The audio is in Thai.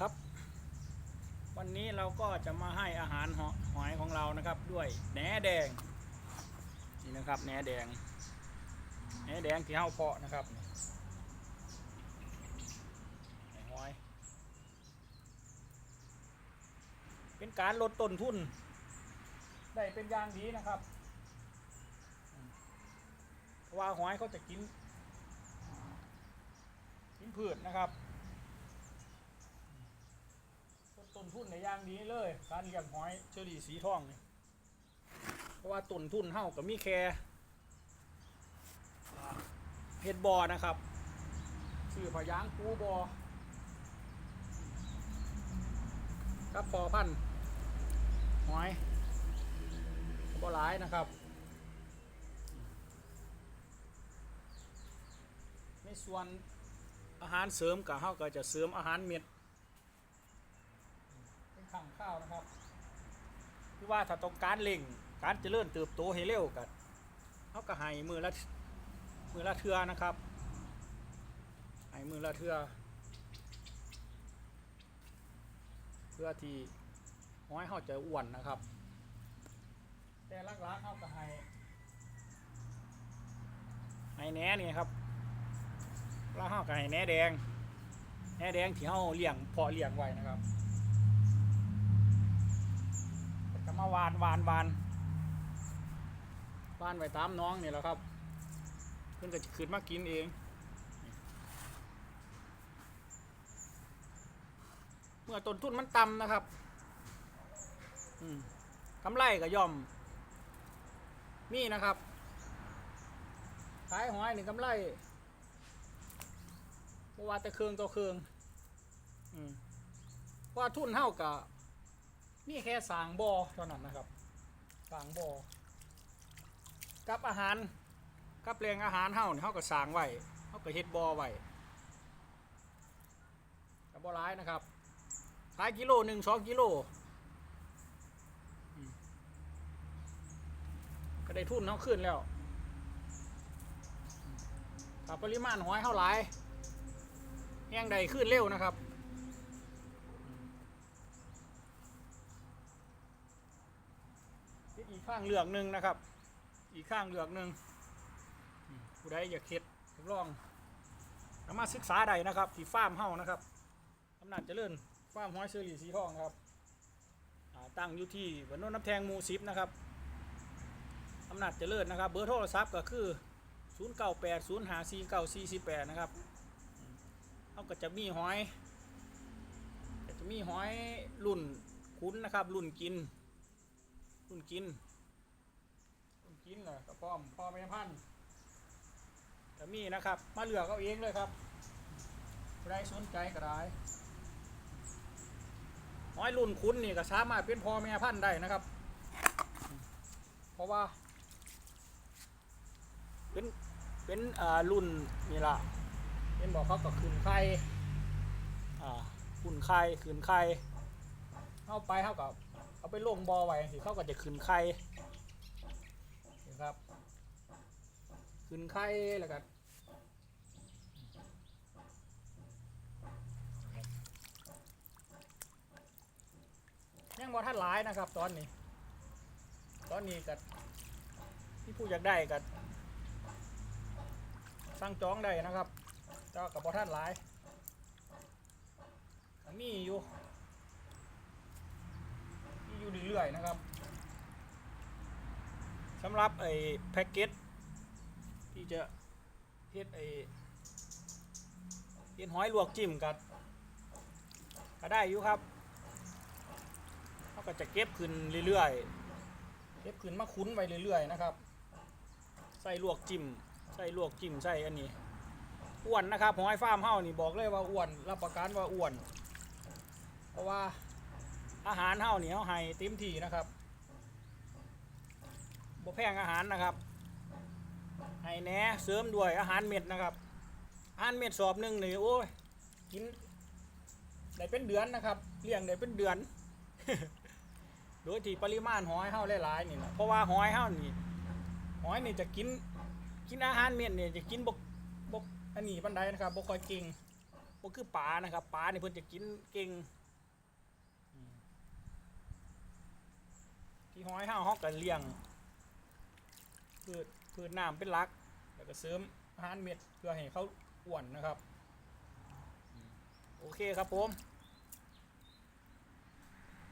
ครับ วันนี้เราก็จะมาให้อาหารหอหอยของเรานะครับ ด้วยแหนแดงนี่นะครับแหนแดงแหนแดงที่เฮาเพาะนะครับหอย เป็นการลดต้นทุน ได้เป็นอย่างดีนะครับเพราะว่าหอยเขาจะกินกินพืชนะครับ ต้นทุนในอย่างดีเลย การเลี้ยงหอยเชอรี่สีทองนี่เพราะว่าต้นทุนเท่ากับมีแค่เห็ดบอนะครับชื่อพยางปูบอกับพอพันหอยบ่หลายนะครับ ในส่วนอาหารเสริมกับเฮาก็จะเสริมอาหารเม็ด ข้างข้าวนะครับคือว่าถ้าต้องการเล่งการเจริญเติบโตให้เร็วกันเฮาก็ให้มือละมือละเทือนะครับให้มือละเทือเพื่อที่ห้อยเฮาจะอ้วนนะครับ แต่ลักๆเฮาก็ให้ให้แหนนี่ครับแล้วเฮาก็ให้แหนแดงแหนแดงที่เฮาเลี้ยงพาะเลี้ยงไว้นะครับก็ มาวานวานวานวานไว้ตามน้องนี่แหละครับ เพิ่อนก็จะขึ้นมากินเองเมื่อต้นทุนมันต่ำนะครับกำไรก็ย่อม มีนะครับ ขายหอยนี่กำไรเพราะว่าแต่เครื่องต่อเครื่องเพราะว่าทุนเท่ากับ นี่แค่สางบอ่อเท่านั้นนะครับสางบอกับอาหารกับแรงอาหารเท่านี่เท่ากับสางไว้เท่ากับเฮ็ดบอไว้กับบ่ร้ายนะครับขายกิโลหนึ่งสองกิโลก็ได้ทุนเท่าขึ้นแล้วถ้าปริมาณหอยเท่าหลายแย่งใดขึ้นเร็วนะครับ อีก ข้างเหลือกหนึ่งนะครับ อีกข้างเหลือกหนึ่งผู้ใดอยากเข็ดลองสามารถศึกษาได้นะครับที่ฟาร์มเฮ้านะครับอำนาจเจริญฟาร์มห้อยเชอรี่สีทองครับตั้งอยู่ที่บนโนนน้ำแทงมูซิปนะครับอำนาจเจริญนะครับ เบอร์โทรศัพท์ก็คือ 0 9 8 0 5 4 9 4 8 นะครับเขาก็จะมีหอยจะมีหอยรุ่นคุ้นนะครับ รุ่นกิน รุ่นกิน กินแหละกระป้อมพ่อแม่พันธุ์จะมีนะครับ มาเลือกเอาเองเลยครับใครสนใจก็ได้หอยรุ่นคุ้นนี่ก็สามารถเป็นพ่อแม่พันธุ์ได้นะครับ เพราะว่า เป็นเป็นอ่ารุ่นนี่ละเป็นบอกเขาก็ขืนไข่อ่าขุนไข่ขืนไข่เข้าไปเขากับเอาไปลงบอไว้สิเขาก็จะขืนไข่ ครับขืนไข่แล้วก็ยังบอท่านหลายนะครับ ตอนนี้ ตอนนี้กับที่ผู้อยากได้กับสั่งจองได้นะครับเจ้ากับบอท่านหลายมีอยู่มีอยู่เรื่อยๆนะครับำหรับไอ้แพ็กเกจที่จะเฮ็ดไอ้เฮ็ดหอยลวกจิ้มกันก็ได้อยู่ครับเขาก็จะเก็บขึ้นเรื่อยๆ เก็บขึ้นมาคุ้นไว้เรื่อยๆนะครับ ใส่ลวกจิ้ม ใส่ลวกจิ้ม ใส่อันนี้ อ้วนนะครับหอยฟาร์มเฮานี่บอกเลยว่าอ้วน รับประกันว่าอ้วน เพราะว่าอาหารเฮานี่เฮาให้เต็มที่นะครับ บ่แพงอาหารนะครับให้แหนเสริมด้วยอาหารเม็ดนะครับ อาหารเม็ดสอบหนึ่งหนี่โอ้ยกินได้เป็นเดือนนะครับเลี้ยงได้เป็นเดือน โดยที่ปริมาณหอยเฮาหลายๆนี่นะเพราะว่าหอยเฮานี่หอยนี่จะกินกินอาหารเม็ดนี่จะกินบกบกอันนี้ปันไดนะครับบกคอยเก่งบ่คือปลานะครับปลานี่เพิ่นจะกินเก่งที่หอยเห้าฮอกกันเลี้ยง พืชพืชน้ำเป็นหลัก แล้วก็เสริมอาหารเม็ดเพื่อให้เขาอ้วนนะครับ โอเคครับผม